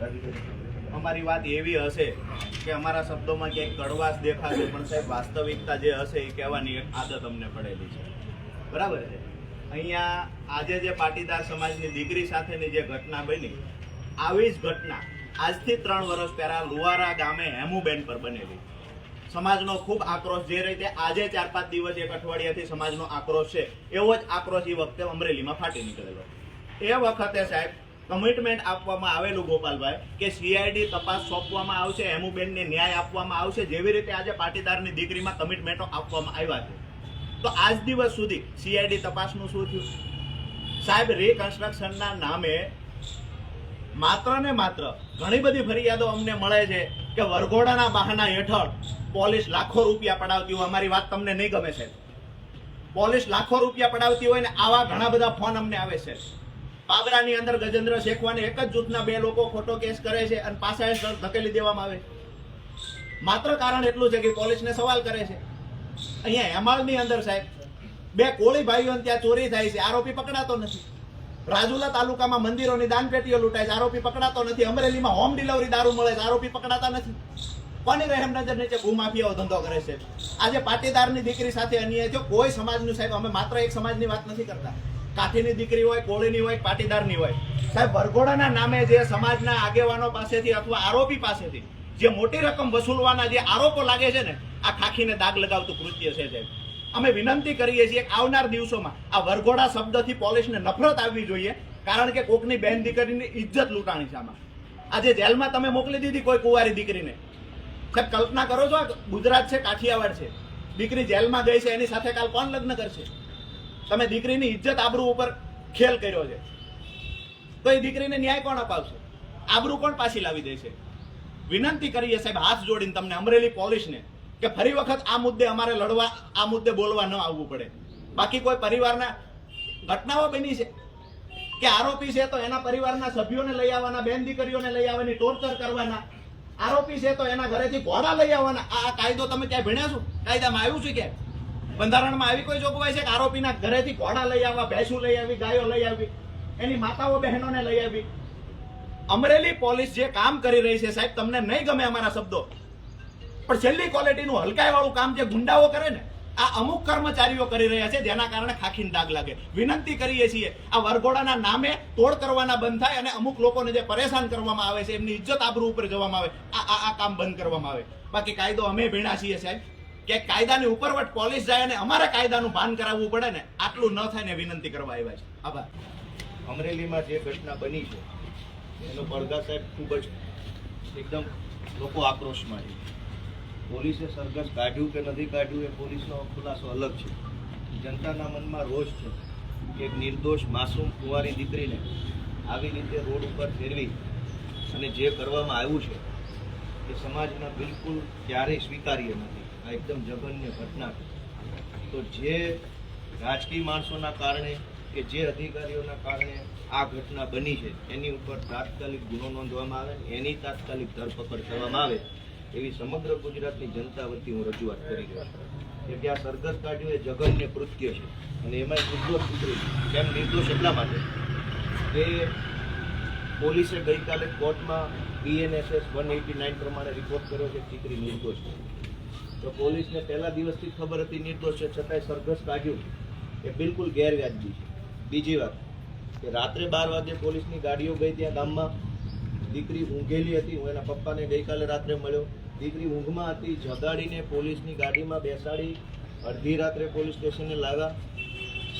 અમારી વાત એવી હશે કે અમારા શબ્દોમાં ક્યાંક કડવાશ દેખાશે, પણ સાહેબ, વાસ્તવિકતા જે હશે એ કહેવાની એક આદત અમને પડેલી છે. બરાબર છે? અહીંયા આજે જે પાટીદાર સમાજની દીકરી સાથેની જે ઘટના બની, આવી જ ઘટના આજથી ત્રણ વર્ષ પહેલા લુવારા ગામે હેમુબેન પર બનેલી. સમાજનો ખૂબ આક્રોશ જે રીતે આજે ચાર પાંચ દિવસ એક અઠવાડિયાથી સમાજનો આક્રોશ છે, એવો જ આક્રોશ એ વખતે અમરેલીમાં ફાટી નીકળેલો. એ વખતે સાહેબ કમિટમેન્ટ આપવામાં આવેલું ગોપાલભાઈ, કે સીઆઈડી તપાસ સોંપવામાં આવશે, હેમુબેનને ન્યાય આપવામાં આવશે, જેવી રીતે આજે પાટીદારની દીકરીમાં કમિટમેન્ટો આપવામાં આવ્યા છે. તો આજ દિવસ સુધી સીઆઈડી તપાસનું શું થયું? સાહેબ રિકન્સ્ટ્રક્શનના નામે માત્ર ને માત્ર ઘણી બધી ફરિયાદો અમને મળે છે કે વરઘોડાના બહાના હેઠળ પોલીસ લાખો રૂપિયા પડાવતી હોય, અમારી વાત તમને નહીં ગમે છે પોલીસ લાખો રૂપિયા પડાવતી હોય ને આવા ઘણા બધા ફોન અમને આવે છે. પાદરાની અંદર ગજેન્દ્ર શેખવાને એક જ જૂથના બે લોકો ખોટો કેસ કરે છે અને પાછા ધકેલી દેવામાં આવે. માત્ર કારણ એટલું છે કે પોલીસને સવાલ કરે છે. અહીંયા હેમાળની અંદર સાહેબ, બે કોળી ભાઈઓ ત્યાં ચોરી થાય છે, આરોપી પકડાતો નથી. રાજુલા તાલુકામાં મંદિરોની દાનપેટીઓ લૂંટાય છે, આરોપી પકડાતો નથી. અમરેલીમાં હોમ ડિલિવરી દારૂ મળે છે, આરોપી પકડાતા નથી. કોની રહેમ નજર નીચે ભૂમાફિયાઓ ધંધો કરે છે? આજે પાટીદારની દીકરી સાથે અન્યાય થયો. કોઈ સમાજનું સાહેબ, અમે માત્ર એક સમાજની વાત નથી કરતા. કાઠીની દીકરી હોય, કોળીની હોય, પાટીદારની હોય. સાહેબ, વરઘોડાના નામે જે સમાજના આગેવાનો પાસેથી અથવા આરોપી પાસેથી જે મોટી રકમ વસૂલવાના જે આરોપો લાગે છે ને, આ ખાખીને દાગ લગાવતું કૃત્ય છે સાહેબ. અમે વિનંતી કરીએ છીએ આવનાર દિવસોમાં આ વરઘોડા શબ્દથી પોલીસને નફરત આવવી જોઈએ, કારણ કે કોકની બહેન દીકરીની ઇજ્જત લૂંટાણી છે આમાં. આજે જેલમાં તમે મોકલી દીધી કોઈ કુંવારી દીકરીને. સાહેબ, કલ્પના કરો છો ગુજરાત છે, કાઠિયાવાડ છે. દીકરી જેલમાં ગઈ છે, એની સાથે કાલ કોણ લગ્ન કરશે? તમે દીકરીની ઇજ્જત આબરૂ ઉપર ખેલ કર્યો છે. તો એ દીકરીને ન્યાય કોણ અપાવશે? આબરૂ કોણ પાછી લાવી દેશે વિનંતી કરીએ સાહેબ, હાથ જોડીને તમને અમરેલી પોલીસને કે ફરી વખત આ મુદ્દે અમારે લડવા, આ મુદ્દે બોલવા ન આવવું પડે. બાકી કોઈ પરિવારના ઘટનાઓ બની છે? કે આરોપી છે તો એના પરિવારના સભ્યોને લઈ આવવાના, બેન દીકરીઓને લઈ આવવાની ટોર્ચર કરવાના? આરોપી છે તો એના ઘરેથી ઘોડા લઈ આવવાના? આ કાયદો તમે ક્યાંય ભણ્યા છો? કાયદામાં આવ્યું છે કે બંધારણમાં આવી કોઈ જોગવાઈ છે કે આરોપીના ઘરેથી ઘોડા લઈ આવવા, ભેંસું લઈ આવી, ગાયો લઈ આવી, એની માતાઓ બહેનોને લઈ આવી? અમરેલી પોલીસ જે કામ કરી રહી છે સાહેબ, તમને નહીં ગમે અમારા શબ્દો. પણ છેલ્લી ક્વોલિટીનું હલકાઈ વાળું કામ જે ગુંડાઓ કરે ને, આ અમુક કર્મચારીઓ કરી રહ્યા છે, જેના કારણે ખાખીને દાગ લાગે. વિનંતી કરીએ છીએ, આ વરઘોડાના નામે તોડ કરવાના બંધ થાય અને અમુક લોકોને જે પરેશાન કરવામાં આવે છે, એમની ઇજ્જત આબરૂ ઉપર જવામાં આવે આ આ કામ બંધ કરવામાં આવે. બાકી કાયદો અમે ભીણા છીએ સાહેબ. કે કાયદાની ઉપરવટ પોલીસ જાય અને અમારે કાયદાનું ભાન કરાવવું પડે ને, આટલું ન થાય ને વિનંતી કરવા આવ્યા છે. આભાર. અમરેલીમાં જે ઘટના બની છે, એનો પડઘા સાહેબ ખૂબ જ એકદમ લોકો આક્રોશમાં છે. પોલીસે સરઘસ કાઢ્યું કે નથી કાઢ્યું એ પોલીસનો ખુલાસો અલગ છે. જનતાના મનમાં રોષ છે કે એક નિર્દોષ માસૂમ કુંવારી દીકરીને આવી રીતે રોડ ઉપર ફેરવી અને જે કરવામાં આવ્યું છે, એ સમાજના બિલકુલ ક્યારેય સ્વીકાર્ય નથી. આ એકદમ જઘન્ય ઘટના તો જે રાજકીય માણસોના કારણે કે જે અધિકારીઓના કારણે આ ઘટના બની છે, એની ઉપર તાત્કાલિક ગુનો નોંધવામાં આવે એની તાત્કાલિક ધરપકડ કરવામાં આવે, એવી સમગ્ર ગુજરાતની જનતા વતી હું રજૂઆત કરી રહ્યો છું. કે આ સરઘસ કાઢ્યું એ જઘન્ય કૃત્ય છે. અને એમાં નિર્દોષ દીકરી કેમ નિર્દોષ એટલા માટે કે પોલીસે ગઈકાલે કોર્ટમાં બીએનએસએસ વન એટી નાઇન પ્રમાણે રિપોર્ટ કર્યો છે દીકરી નિર્દોષ તો પોલીસને પહેલા દિવસથી ખબર હતી, નિર્દોષ છે છતાંય સરઘસ કાઢ્યું. એ બિલકુલ ગેરવ્યાજબી છે. બીજી વાત, કે રાત્રે બાર વાગે પોલીસની ગાડીઓ ગઈ ત્યાં ગામમાં. દીકરી ઊંઘેલી હતી, હું એના પપ્પાને ગઈકાલે રાત્રે મળ્યો. દીકરી ઊંઘમાં હતી, જગાડીને પોલીસની ગાડીમાં બેસાડી, અડધી રાત્રે પોલીસ સ્ટેશને લાવ્યા.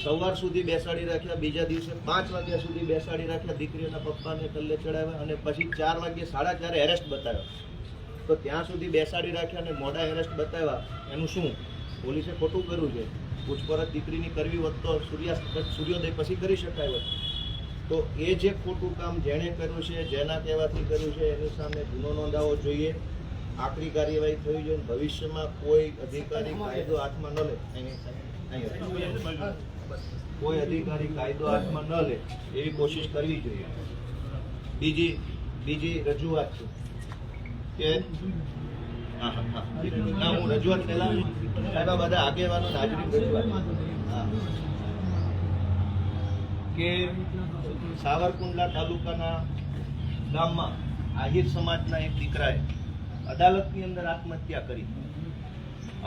સવાર સુધી બેસાડી રાખ્યા, બીજા દિવસે પાંચ વાગ્યા સુધી બેસાડી રાખ્યા દીકરીઓના પપ્પાને કલ્લે ચડાવ્યા અને પછી ચાર વાગ્યે સાડા ચારે એરેસ્ટ બતાવ્યો. તો ત્યાં સુધી બેસાડી રાખ્યા અને મોડા એરેસ્ટ બતાવ્યા. એનું શું? પોલીસે ખોટું કર્યું છે. પૂછપરછ દીકરીની કરવી હોત તો સૂર્યાસ્ત, સૂર્યોદય પછી કરી શકાય હોત. તો એ જે ખોટું કામ જેણે કર્યું છે, જેના કહેવાથી કર્યું છે, એની સામે ગુનો નોંધાવવો જોઈએ. આકરી કાર્યવાહી થવી જોઈએ. ભવિષ્યમાં કોઈ અધિકારી કાયદો હાથમાં ન લે. કોઈ અધિકારી કાયદો હાથમાં ન લે એવી કોશિશ કરવી જોઈએ. બીજી બીજી રજૂઆત છે. કે ના, હું રજૂઆત પહેલા સાહેબ બધા આગેવાનો હાજરી રજૂઆત. કે સાવરકુંડલા તાલુકાના ગામમાં આહિર સમાજના એક દીકરાએ અદાલતની અંદર આત્મહત્યા કરી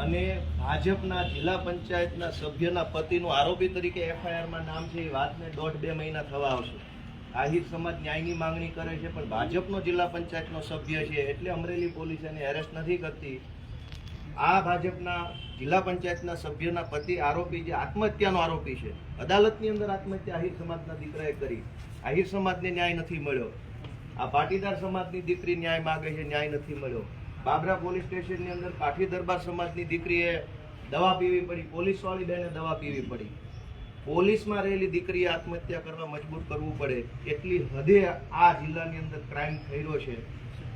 અને ભાજપના જિલ્લા પંચાયતના સભ્યના પતિનું આરોપી તરીકે એફઆઈઆરમાં નામ છે, એ વાતને દોઢ બે મહિના થવા આવશે. આહિર સમાજ ન્યાયની માંગણી કરે છે, પણ ભાજપનો જિલ્લા પંચાયતનો સભ્ય છે, એટલે અમરેલી પોલીસ એને એરેસ્ટ નથી કરતી. આ ભાજપના જિલ્લા પંચાયતના સભ્યના પતિ આરોપી જે આત્મહત્યાનો આરોપી છે, અદાલતની અંદર આત્મહત્યા આહિર સમાજના દીકરાએ કરી. આહિર સમાજને ન્યાય નથી મળ્યો. આ પાટીદાર સમાજની દીકરી ન્યાય માગે છે, ન્યાય નથી મળ્યો. બાબરા પોલીસ સ્ટેશનની અંદર કાઠી દરબાર સમાજની દીકરીએ દવા પીવી પડી, પોલીસવાળી બેને દવા પીવી પડી. પોલીસમાં રહેલી દીકરી આત્મહત્યા કરવા મજબૂર કરવું પડે એટલી હદે આ જિલ્લાની અંદર ક્રાઇમ થયેલો છે.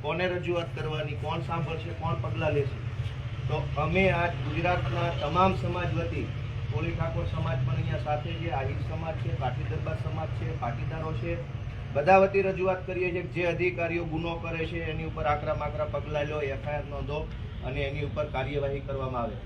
કોને રજૂઆત કરવાની, કોણ સાંભળશે, કોણ પગલાં લેશે? તો અમે આજ ગુજરાતના તમામ સમાજ વતી, કોળી ઠાકોર સમાજ પણ અહીંયા સાથે છે, આહિર સમાજ છે, પાટી દરબાર સમાજ છે, પાટીદારો છે, બધા વતી રજૂઆત કરીએ છીએ જે અધિકારીઓ ગુનો કરે છે, એની ઉપર આકરા માકરા પગલાં લો, એફઆઈઆર નોંધો અને એની ઉપર કાર્યવાહી કરવામાં આવે.